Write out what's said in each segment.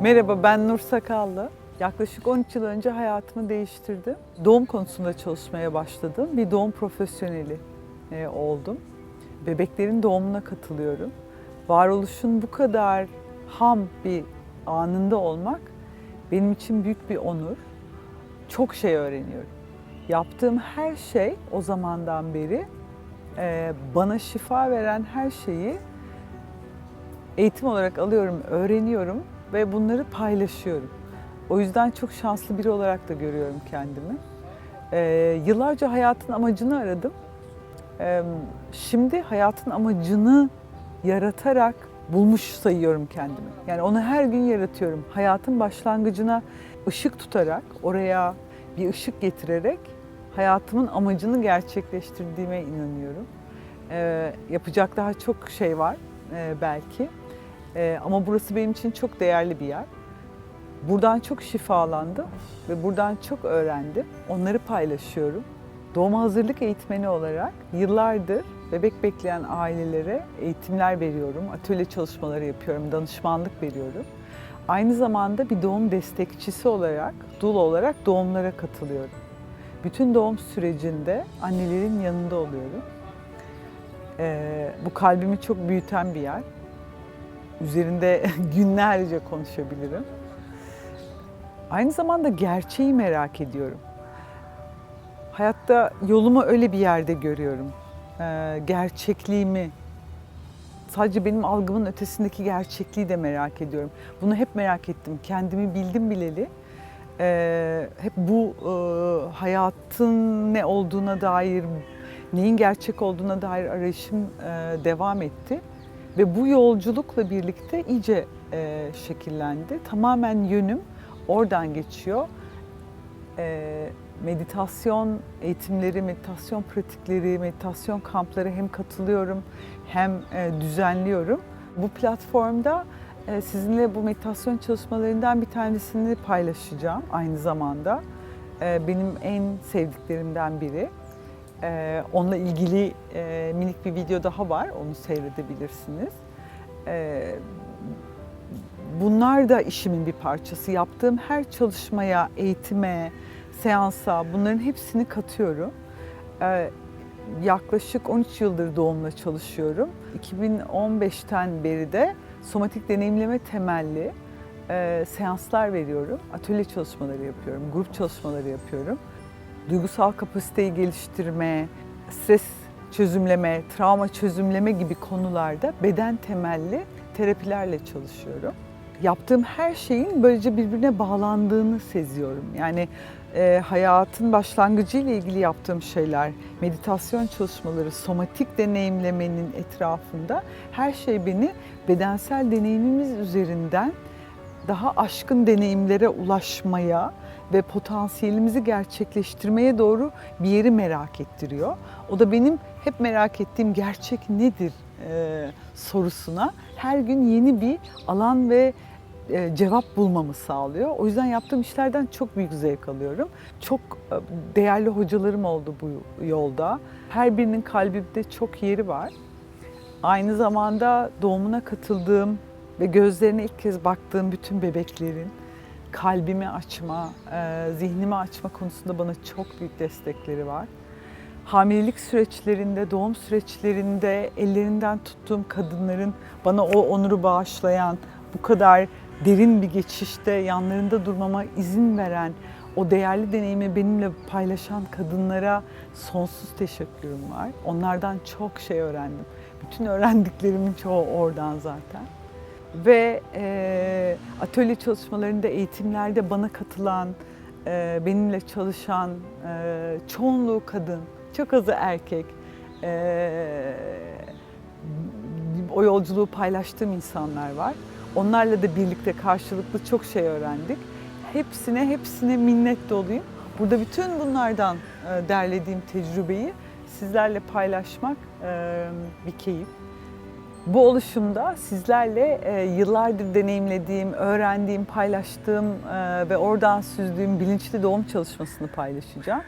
Merhaba ben Nur Sakallı. Yaklaşık 13 yıl önce hayatımı değiştirdim. Doğum konusunda çalışmaya başladım. Bir doğum profesyoneli e, oldum. Bebeklerin doğumuna katılıyorum. Varoluşun bu kadar ham bir anında olmak benim için büyük bir onur. Çok şey öğreniyorum. Yaptığım her şey o zamandan beri e, bana şifa veren her şeyi eğitim olarak alıyorum, öğreniyorum ve bunları paylaşıyorum. O yüzden çok şanslı biri olarak da görüyorum kendimi. Ee, yıllarca hayatın amacını aradım. Ee, şimdi hayatın amacını yaratarak bulmuş sayıyorum kendimi. Yani onu her gün yaratıyorum. Hayatın başlangıcına ışık tutarak, oraya bir ışık getirerek hayatımın amacını gerçekleştirdiğime inanıyorum. Ee, yapacak daha çok şey var e, belki. Ee, ama burası benim için çok değerli bir yer. Buradan çok şifalandım ve buradan çok öğrendim. Onları paylaşıyorum. Doğuma hazırlık eğitmeni olarak yıllardır bebek bekleyen ailelere eğitimler veriyorum, atölye çalışmaları yapıyorum, danışmanlık veriyorum. Aynı zamanda bir doğum destekçisi olarak, dul olarak doğumlara katılıyorum. Bütün doğum sürecinde annelerin yanında oluyorum. Ee, bu kalbimi çok büyüten bir yer. Üzerinde günlerce konuşabilirim. Aynı zamanda gerçeği merak ediyorum. Hayatta yolumu öyle bir yerde görüyorum. Ee, gerçekliğimi, sadece benim algımın ötesindeki gerçekliği de merak ediyorum. Bunu hep merak ettim. Kendimi bildim bileli. Ee, hep bu e, hayatın ne olduğuna dair, neyin gerçek olduğuna dair arayışım e, devam etti. Ve bu yolculukla birlikte iyice e, şekillendi. Tamamen yönüm oradan geçiyor. E, meditasyon eğitimleri, meditasyon pratikleri, meditasyon kampları hem katılıyorum hem e, düzenliyorum. Bu platformda e, sizinle bu meditasyon çalışmalarından bir tanesini paylaşacağım aynı zamanda. E, benim en sevdiklerimden biri. E, onunla ilgili e, minik bir video daha var, onu seyredebilirsiniz. E, bunlar da işimin bir parçası. Yaptığım her çalışmaya, eğitime, seansa bunların hepsini katıyorum. Ee, yaklaşık 13 yıldır doğumla çalışıyorum. 2015'ten beri de somatik deneyimleme temelli e, seanslar veriyorum. Atölye çalışmaları yapıyorum, grup çalışmaları yapıyorum. Duygusal kapasiteyi geliştirme, stres çözümleme, travma çözümleme gibi konularda beden temelli terapilerle çalışıyorum yaptığım her şeyin böylece birbirine bağlandığını seziyorum. Yani e, hayatın başlangıcı ile ilgili yaptığım şeyler, meditasyon çalışmaları, somatik deneyimlemenin etrafında her şey beni bedensel deneyimimiz üzerinden daha aşkın deneyimlere ulaşmaya ve potansiyelimizi gerçekleştirmeye doğru bir yeri merak ettiriyor. O da benim hep merak ettiğim gerçek nedir e, sorusuna her gün yeni bir alan ve e, cevap bulmamı sağlıyor. O yüzden yaptığım işlerden çok büyük zevk alıyorum. Çok e, değerli hocalarım oldu bu yolda. Her birinin kalbimde çok yeri var. Aynı zamanda doğumuna katıldığım ve gözlerine ilk kez baktığım bütün bebeklerin kalbimi açma, e, zihnimi açma konusunda bana çok büyük destekleri var. Hamilelik süreçlerinde, doğum süreçlerinde ellerinden tuttuğum kadınların bana o onuru bağışlayan, bu kadar derin bir geçişte yanlarında durmama izin veren, o değerli deneyimi benimle paylaşan kadınlara sonsuz teşekkürüm var. Onlardan çok şey öğrendim. Bütün öğrendiklerimin çoğu oradan zaten. Ve e, atölye çalışmalarında, eğitimlerde bana katılan, e, benimle çalışan e, çoğunluğu kadın, çok azı erkek. E, o yolculuğu paylaştığım insanlar var. Onlarla da birlikte karşılıklı çok şey öğrendik. Hepsine hepsine minnet doluyum. Burada bütün bunlardan derlediğim tecrübeyi sizlerle paylaşmak bir keyif. Bu oluşumda sizlerle e, yıllardır deneyimlediğim, öğrendiğim, paylaştığım ve oradan süzdüğüm bilinçli doğum çalışmasını paylaşacağım.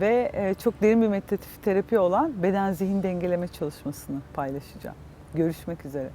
Ve çok derin bir meditatif terapi olan beden zihin dengeleme çalışmasını paylaşacağım. Görüşmek üzere.